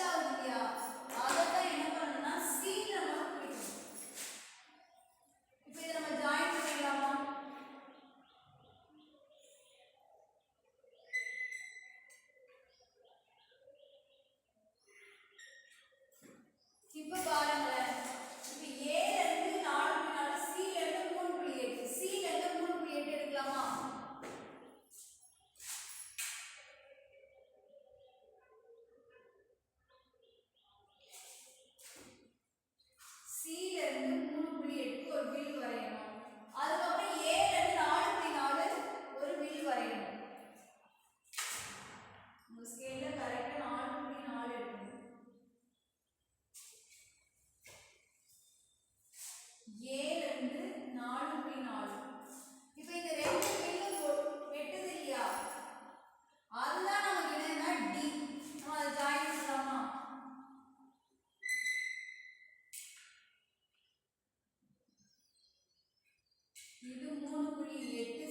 笑一个 சியிலிருந்து மூணு புள்ளி எட்டுக்கு ஒரு வில் வரையணும். இது மூணு புள்ளி எட்டு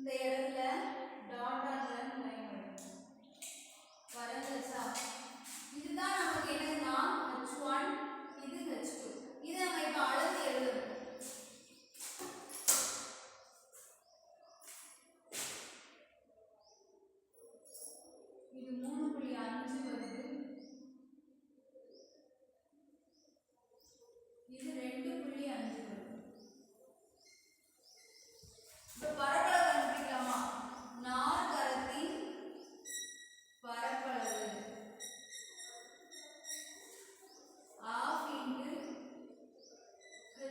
இந்த இடத்துல டாட் ஆன்லைன்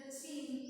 the same